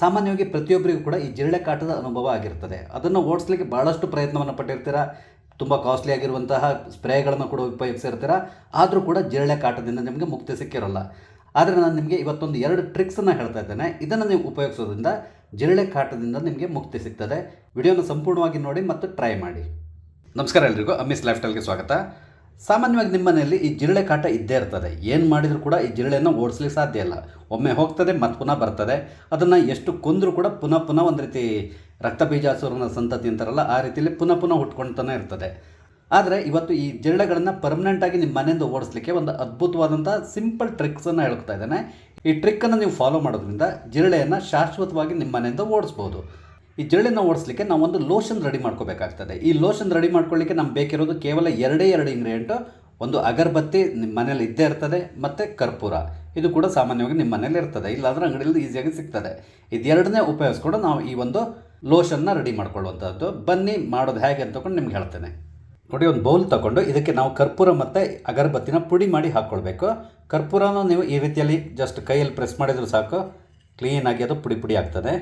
ಸಾಮಾನ್ಯವಾಗಿ ಪ್ರತಿಯೊಬ್ಬರಿಗೂ ಕೂಡ ಈ ಜಿರಳೆ ಕಾಟದ ಅನುಭವ ಆಗಿರ್ತದೆ. ಅದನ್ನು ಓಡಿಸ್ಲಿಕ್ಕೆ ಭಾಳಷ್ಟು ಪ್ರಯತ್ನವನ್ನು ಪಟ್ಟಿರ್ತೀರ? ತುಂಬ ಕಾಸ್ಟ್ಲಿ ಆಗಿರುವಂತಹ ಸ್ಪ್ರೇಗಳನ್ನು ಕೂಡ ಉಪಯೋಗಿಸಿರ್ತೀರ? ಆದರೂ ಕೂಡ ಜಿರಳೆ ಕಾಟದಿಂದ ನಿಮಗೆ ಮುಕ್ತಿ ಸಿಕ್ಕಿರಲ್ಲ. ಆದರೆ ನಾನು ನಿಮಗೆ ಇವತ್ತೊಂದು ಎರಡು ಟ್ರಿಕ್ಸನ್ನು ಹೇಳ್ತಾ ಇದ್ದೇನೆ. ಇದನ್ನು ನೀವು ಉಪಯೋಗಿಸೋದ್ರಿಂದ ಜಿರಳೆ ಕಾಟದಿಂದ ನಿಮಗೆ ಮುಕ್ತಿ ಸಿಗ್ತದೆ. ವಿಡಿಯೋನ ಸಂಪೂರ್ಣವಾಗಿ ನೋಡಿ ಮತ್ತು ಟ್ರೈ ಮಾಡಿ. ನಮಸ್ಕಾರ ಎಲ್ರಿಗೂ. ಅಮ್ಮಿಸ್ ಲೈಫ್ ಸ್ಟೈಲ್ಗೆ ಸ್ವಾಗತ. ಸಾಮಾನ್ಯವಾಗಿ ನಿಮ್ಮ ಮನೆಯಲ್ಲಿ ಈ ಜಿರಳೆ ಕಾಟ ಇದ್ದೇ ಇರ್ತದೆ. ಏನು ಮಾಡಿದರೂ ಕೂಡ ಈ ಜಿರಳೆಯನ್ನು ಓಡಿಸ್ಲಿಕ್ಕೆ ಸಾಧ್ಯ ಇಲ್ಲ. ಒಮ್ಮೆ ಹೋಗ್ತದೆ, ಮತ್ತು ಪುನಃ ಬರ್ತದೆ. ಅದನ್ನು ಎಷ್ಟು ಕೊಂದರೂ ಕೂಡ ಪುನಃ ಪುನಃ ಒಂದು ರೀತಿ ರಕ್ತ ಬೀಜಾಸುರನ ಸಂತತಿ ಅಂತಾರಲ್ಲ, ಆ ರೀತಿಯಲ್ಲಿ ಪುನಃ ಪುನಃ ಹುಟ್ಕೊಳ್ತಾನೆ ಇರ್ತದೆ. ಆದರೆ ಇವತ್ತು ಈ ಜಿರಳೆಗಳನ್ನು ಪರ್ಮನೆಂಟಾಗಿ ನಿಮ್ಮ ಮನೆಯಿಂದ ಓಡಿಸ್ಲಿಕ್ಕೆ ಒಂದು ಅದ್ಭುತವಾದಂಥ ಸಿಂಪಲ್ ಟ್ರಿಕ್ಸನ್ನು ಹೇಳ್ತಾ ಇದ್ದಾನೆ. ಈ ಟ್ರಿಕ್ಕನ್ನು ನೀವು ಫಾಲೋ ಮಾಡೋದ್ರಿಂದ ಜಿರಳೆಯನ್ನು ಶಾಶ್ವತವಾಗಿ ನಿಮ್ಮ ಮನೆಯಿಂದ ಓಡಿಸ್ಬೋದು. ಈ ಜಿರಳೆನ ಓಡಿಸ್ಲಿಕ್ಕೆ ನಾವು ಒಂದು ಲೋಷನ್ ರೆಡಿ ಮಾಡ್ಕೋಬೇಕಾಗ್ತದೆ. ಈ ಲೋಷನ್ ರೆಡಿ ಮಾಡ್ಕೊಳ್ಳಿಕ್ಕೆ ನಮ್ಗೆ ಬೇಕಿರೋದು ಕೇವಲ ಎರಡೇ ಎರಡು ಇಂಗ್ರೀಡಿಯೆಂಟು ಒಂದು ಅಗರಬತ್ತಿ ನಿಮ್ಮ ಮನೇಲಿ ಇದ್ದೇ ಇರ್ತದೆ, ಮತ್ತು ಕರ್ಪೂರ. ಇದು ಕೂಡ ಸಾಮಾನ್ಯವಾಗಿ ನಿಮ್ಮ ಮನೇಲಿ ಇರ್ತದೆ. ಇಲ್ಲಾಂದ್ರೆ ಅಂಗಡಿಯಲ್ಲಿ ಈಸಿಯಾಗಿ ಸಿಗ್ತದೆ. ಇದೆರಡನ್ನೇ ಉಪಯೋಗಿಸ್ಕೊಂಡು ನಾವು ಈ ಒಂದು ಲೋಷನ್ನ ರೆಡಿ ಮಾಡ್ಕೊಳ್ಳುವಂಥದ್ದು ಬನ್ನಿ, ಮಾಡೋದು ಹೇಗೆ ಅಂತಕೊಂಡು ನಿಮ್ಗೆ ಹೇಳ್ತೇನೆ. ನೋಡಿ, ಒಂದು ಬೌಲ್ ತಗೊಂಡು ಇದಕ್ಕೆ ನಾವು ಕರ್ಪೂರ ಮತ್ತು ಅಗರಬತ್ತಿನ ಪುಡಿ ಮಾಡಿ ಹಾಕ್ಕೊಳ್ಬೇಕು. ಕರ್ಪೂರನ ನೀವು ಈ ರೀತಿಯಲ್ಲಿ ಜಸ್ಟ್ ಕೈಯಲ್ಲಿ ಪ್ರೆಸ್ ಮಾಡಿದರೂ ಸಾಕು. ಕ್ಲೀನಾಗಿ ಅದು ಪುಡಿ ಪುಡಿ ಆಗ್ತದೆ.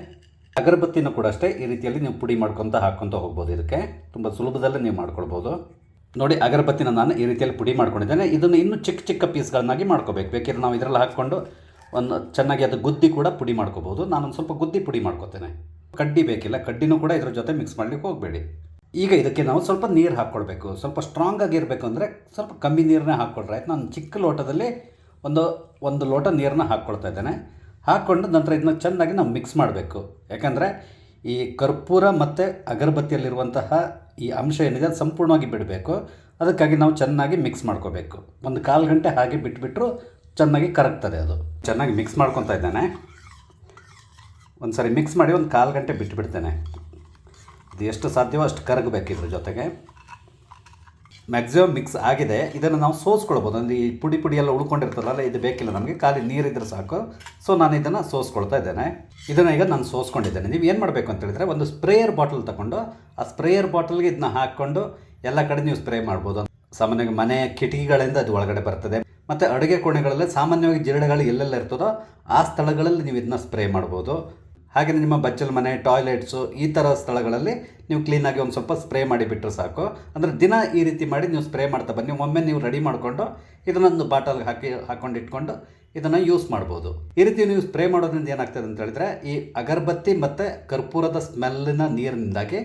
ಅಗರಬತ್ತಿನೂ ಕೂಡ ಅಷ್ಟೇ ಈ ರೀತಿಯಲ್ಲಿ ನೀವು ಪುಡಿ ಮಾಡ್ಕೊತ ಹಾಕ್ಕೊತ ಹೋಗ್ಬೋದು ಇದಕ್ಕೆ. ತುಂಬ ಸುಲಭದಲ್ಲೇ ನೀವು ಮಾಡ್ಕೊಳ್ಬೋದು. ನೋಡಿ, ಅಗರಬತ್ತಿನ ನಾನು ಈ ರೀತಿಯಲ್ಲಿ ಪುಡಿ ಮಾಡ್ಕೊಂಡಿದ್ದೇನೆ. ಇದನ್ನು ಇನ್ನೂ ಚಿಕ್ಕ ಚಿಕ್ಕ ಪೀಸ್ಗಳನ್ನಾಗಿ ಮಾಡ್ಕೋಬೇಕು. ಬೇಕಿದ್ರೆ ನಾವು ಇದರಲ್ಲಿ ಹಾಕ್ಕೊಂಡು ಒಂದು ಚೆನ್ನಾಗಿ ಅದು ಗುದ್ದಿ ಕೂಡ ಪುಡಿ ಮಾಡ್ಕೋಬೋದು. ನಾನೊಂದು ಸ್ವಲ್ಪ ಗುದ್ದಿ ಪುಡಿ ಮಾಡ್ಕೋತೇನೆ. ಕಡ್ಡಿ ಬೇಕಿಲ್ಲ, ಕಡ್ಡಿನೂ ಕೂಡ ಇದ್ರ ಜೊತೆ ಮಿಕ್ಸ್ ಮಾಡಲಿಕ್ಕೆ ಹೋಗಬೇಡಿ. ಈಗ ಇದಕ್ಕೆ ನಾವು ಸ್ವಲ್ಪ ನೀರು ಹಾಕ್ಕೊಳ್ಬೇಕು. ಸ್ವಲ್ಪ ಸ್ಟ್ರಾಂಗ್ ಆಗಿರಬೇಕು ಅಂದರೆ ಸ್ವಲ್ಪ ಕಮ್ಮಿ ನೀರನ್ನೇ ಹಾಕ್ಕೊಳ್ರೆ ಆಯ್ತು ನಾನು ಚಿಕ್ಕ ಲೋಟದಲ್ಲಿ ಒಂದು ಒಂದು ಲೋಟ ನೀರನ್ನ ಹಾಕ್ಕೊಳ್ತಾ ಇದ್ದೇನೆ. ಹಾಕ್ಕೊಂಡು ನಂತರ ಇದನ್ನ ಚೆನ್ನಾಗಿ ನಾವು ಮಿಕ್ಸ್ ಮಾಡಬೇಕು. ಯಾಕಂದರೆ ಈ ಕರ್ಪೂರ ಮತ್ತು ಅಗರಬತ್ತಿಯಲ್ಲಿರುವಂತಹ ಈ ಅಂಶ ಏನಿದೆ ಅದು ಸಂಪೂರ್ಣವಾಗಿ ಬಿಡಬೇಕು. ಅದಕ್ಕಾಗಿ ನಾವು ಚೆನ್ನಾಗಿ ಮಿಕ್ಸ್ ಮಾಡ್ಕೋಬೇಕು. ಒಂದು ಕಾಲು ಗಂಟೆ ಹಾಗೆ ಬಿಟ್ಬಿಟ್ರು ಚೆನ್ನಾಗಿ ಕರಗ್ತದೆ ಅದು. ಚೆನ್ನಾಗಿ ಮಿಕ್ಸ್ ಮಾಡ್ಕೊತಾ ಇದ್ದಾನೆ. ಒಂದು ಸಾರಿ ಮಿಕ್ಸ್ ಮಾಡಿ ಒಂದು ಕಾಲು ಗಂಟೆ ಬಿಟ್ಟುಬಿಡ್ತೇನೆ ಇದು ಎಷ್ಟು ಸಾಧ್ಯವೋ ಅಷ್ಟು ಕರಗಬೇಕು ಇದ್ರ ಜೊತೆಗೆ. ಮ್ಯಾಕ್ಸಿಮಮ್ ಮಿಕ್ಸ್ ಆಗಿದೆ. ಇದನ್ನು ನಾವು ಸೋಸ್ಕೊಳ್ಬೋದು. ಅಂದರೆ ಈ ಪುಡಿ ಪುಡಿ ಎಲ್ಲ ಉಳ್ಕೊಂಡಿರ್ತದಲ್ಲ ಇದು ಬೇಕಿಲ್ಲ ನಮಗೆ. ಖಾಲಿ ನೀರಿದ್ರೆ ಸಾಕು. ಸೊ ನಾನು ಇದನ್ನು ಸೋಸ್ಕೊಳ್ತಾ ಇದ್ದೇನೆ. ಇದನ್ನು ಈಗ ನಾನು ಸೋಸ್ಕೊಂಡಿದ್ದೇನೆ. ನೀವು ಏನು ಮಾಡಬೇಕು ಅಂತ ಹೇಳಿದ್ರೆ, ಒಂದು ಸ್ಪ್ರೇಯರ್ ಬಾಟಲ್ ತಗೊಂಡು, ಆ ಸ್ಪ್ರೇಯರ್ ಬಾಟಲ್ಗೆ ಇದನ್ನ ಹಾಕ್ಕೊಂಡು, ಎಲ್ಲ ಕಡೆ ನೀವು ಸ್ಪ್ರೇ ಮಾಡ್ಬೋದು. ಸಾಮಾನ್ಯವಾಗಿ ಮನೆ ಕಿಟಕಿಗಳಿಂದ ಅದು ಒಳಗಡೆ ಬರ್ತದೆ. ಮತ್ತು ಅಡುಗೆ ಕೋಣೆಗಳಲ್ಲಿ ಸಾಮಾನ್ಯವಾಗಿ ಜಿರಳೆಗಳು ಎಲ್ಲೆಲ್ಲ ಇರ್ತದೋ, ಆ ಸ್ಥಳಗಳಲ್ಲಿ ನೀವು ಇದನ್ನ ಸ್ಪ್ರೇ ಮಾಡ್ಬೋದು. ಹಾಗೆ ನಿಮ್ಮ ಬಚ್ಚಲ ಮನೆ ಟಾಯ್ಲೆಟ್ಸು ಈ ಥರ ಸ್ಥಳಗಳಲ್ಲಿ ನೀವು ಕ್ಲೀನಾಗಿ ಒಂದು ಸ್ವಲ್ಪ ಸ್ಪ್ರೇ ಮಾಡಿಬಿಟ್ರೆ ಸಾಕು. ಅಂದರೆ ದಿನ ಈ ರೀತಿ ಮಾಡಿ ನೀವು ಸ್ಪ್ರೇ ಮಾಡ್ತಾ ಬನ್ನಿ. ಒಮ್ಮೆ ನೀವು ರೆಡಿ ಮಾಡಿಕೊಂಡು ಇದನ್ನೊಂದು ಬಾಟಲ್ಗೆ ಹಾಕಿ, ಹಾಕೊಂಡು ಇಟ್ಕೊಂಡು ಇದನ್ನು ಯೂಸ್ ಮಾಡ್ಬೋದು. ಈ ರೀತಿ ನೀವು ಸ್ಪ್ರೇ ಮಾಡೋದ್ರಿಂದ ಏನಾಗ್ತದೆ ಅಂತ ಹೇಳಿದ್ರೆ ಈ ಅಗರಬತ್ತಿ ಮತ್ತು ಕರ್ಪೂರದ ಸ್ಮೆಲ್ಲಿನ ನೀರಿನಿಂದಾಗಿ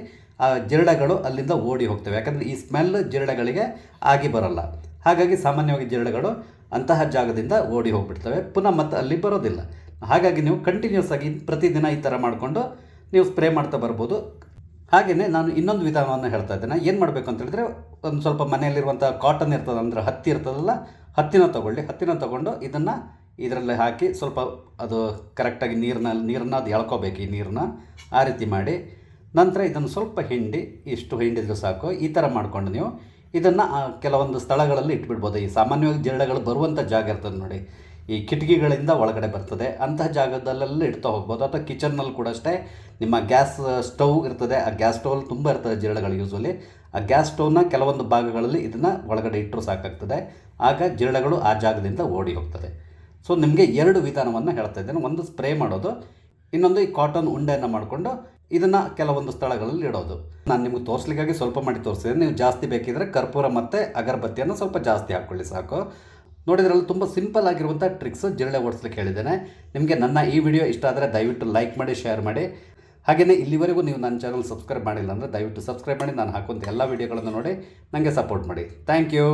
ಆ ಜಿರಳೆಗಳು ಅಲ್ಲಿಂದ ಓಡಿ ಹೋಗ್ತವೆ. ಯಾಕಂದರೆ ಈ ಸ್ಮೆಲ್ ಜಿರಳೆಗಳಿಗೆ ಆಗಿ ಬರಲ್ಲ. ಹಾಗಾಗಿ ಸಾಮಾನ್ಯವಾಗಿ ಜಿರಳೆಗಳು ಅಂತಹ ಜಾಗದಿಂದ ಓಡಿ ಹೋಗ್ಬಿಡ್ತವೆ. ಪುನಃ ಮತ್ತೆ ಅಲ್ಲಿ ಬರೋದಿಲ್ಲ. ಹಾಗಾಗಿ ನೀವು ಕಂಟಿನ್ಯೂಸ್ ಆಗಿ ಪ್ರತಿದಿನ ಈ ಥರ ಮಾಡಿಕೊಂಡು ನೀವು ಸ್ಪ್ರೇ ಮಾಡ್ತಾ ಬರ್ಬೋದು. ಹಾಗೆಯೇ ನಾನು ಇನ್ನೊಂದು ವಿಧಾನವನ್ನು ಹೇಳ್ತಾ ಇದ್ದೇನೆ. ಏನು ಮಾಡಬೇಕು ಅಂತ ಹೇಳಿದ್ರೆ ಒಂದು ಸ್ವಲ್ಪ ಮನೆಯಲ್ಲಿರುವಂಥ ಕಾಟನ್ ಇರ್ತದೆ, ಅಂದರೆ ಹತ್ತಿ ಇರ್ತದಲ್ಲ, ಹತ್ತಿನ ತೊಗೊಳ್ಳಿ. ಹತ್ತಿನ ತೊಗೊಂಡು ಇದನ್ನು ಇದರಲ್ಲಿ ಹಾಕಿ ಸ್ವಲ್ಪ ಅದು ಕರೆಕ್ಟಾಗಿ ನೀರನ್ನ ನೀರನ್ನ ಅದು ಎಳ್ಕೋಬೇಕು ಈ ನೀರನ್ನ ಆ ರೀತಿ ಮಾಡಿ ನಂತರ ಇದನ್ನು ಸ್ವಲ್ಪ ಹಿಂಡಿ, ಇಷ್ಟು ಹಿಂಡಿದ್ರೆ ಸಾಕು. ಈ ಥರ ಮಾಡಿಕೊಂಡು ನೀವು ಇದನ್ನು ಕೆಲವೊಂದು ಸ್ಥಳಗಳಲ್ಲಿ ಇಟ್ಬಿಡ್ಬೋದು. ಈ ಸಾಮಾನ್ಯವಾಗಿ ಜಿರಳೆಗಳು ಬರುವಂಥ ಜಾಗ ಇರ್ತದೆ ನೋಡಿ. ಈ ಕಿಟಕಿಗಳಿಂದ ಒಳಗಡೆ ಬರ್ತದೆ. ಅಂತಹ ಜಾಗದಲ್ಲೆಲ್ಲ ಇಡ್ತಾ ಹೋಗ್ಬೋದು. ಅಥವಾ ಕಿಚನ್ನಲ್ಲಿ ಕೂಡ ಅಷ್ಟೇ. ನಿಮ್ಮ ಗ್ಯಾಸ್ ಸ್ಟವ್ ಇರ್ತದೆ. ಆ ಗ್ಯಾಸ್ ಸ್ಟವಲ್ಲಿ ತುಂಬ ಇರ್ತದೆ ಜಿರಳೆಗಳು ಯೂಸ್ವಲಿ ಆ ಗ್ಯಾಸ್ ಸ್ಟವ್ನ ಕೆಲವೊಂದು ಭಾಗಗಳಲ್ಲಿ ಇದನ್ನು ಒಳಗಡೆ ಇಟ್ಟರು ಸಾಕಾಗ್ತದೆ. ಆಗ ಜಿರಳೆಗಳು ಆ ಜಾಗದಿಂದ ಓಡಿ ಹೋಗ್ತದೆ. ಸೊ ನಿಮಗೆ ಎರಡು ವಿಧಾನವನ್ನು ಹೇಳ್ತಾ ಇದ್ದೇನೆ. ಒಂದು ಸ್ಪ್ರೇ ಮಾಡೋದು, ಇನ್ನೊಂದು ಈ ಕಾಟನ್ ಉಂಡೆಯನ್ನು ಮಾಡಿಕೊಂಡು ಇದನ್ನು ಕೆಲವೊಂದು ಸ್ಥಳಗಳಲ್ಲಿ ಇಡೋದು. ನಾನು ನಿಮಗೆ ತೋರಿಸ್ಲಿಕ್ಕಾಗಿ ಸ್ವಲ್ಪ ಮಾಡಿ ತೋರಿಸಿದೆ ನೀವು ಜಾಸ್ತಿ ಬೇಕಿದ್ರೆ ಕರ್ಪೂರ ಮತ್ತು ಅಗರಬತ್ತಿಯನ್ನು ಸ್ವಲ್ಪ ಜಾಸ್ತಿ ಹಾಕ್ಕೊಳ್ಳಿ ಸಾಕು. ನೋಡಿದ್ರಲ್ಲಿ ತುಂಬ ಸಿಂಪಲ್ ಆಗಿರುವಂಥ ಟ್ರಿಕ್ಸ್ ಜಿರಳೆ ಓಡಿಸ್ಲಿಕ್ಕೆ ಹೇಳಿದ್ದೇನೆ. ನಿಮಗೆ ನನ್ನ ಈ ವಿಡಿಯೋ ಇಷ್ಟ ಆದರೆ ದಯವಿಟ್ಟು ಲೈಕ್ ಮಾಡಿ ಶೇರ್ ಮಾಡಿ. ಹಾಗೆಯೇ ಇಲ್ಲಿವರೆಗೂ ನೀವು ನನ್ನ ಚಾನಲ್ ಸಬ್ಸ್ಕ್ರೈಬ್ ಮಾಡಿಲ್ಲ ಅಂದರೆ ದಯವಿಟ್ಟು ಸಬ್ಸ್ಕ್ರೈಬ್ ಮಾಡಿ. ನಾನು ಹಾಕುವಂಥ ಎಲ್ಲ ವೀಡಿಯೋಗಳನ್ನು ನೋಡಿ ನನಗೆ ಸಪೋರ್ಟ್ ಮಾಡಿ. Thank you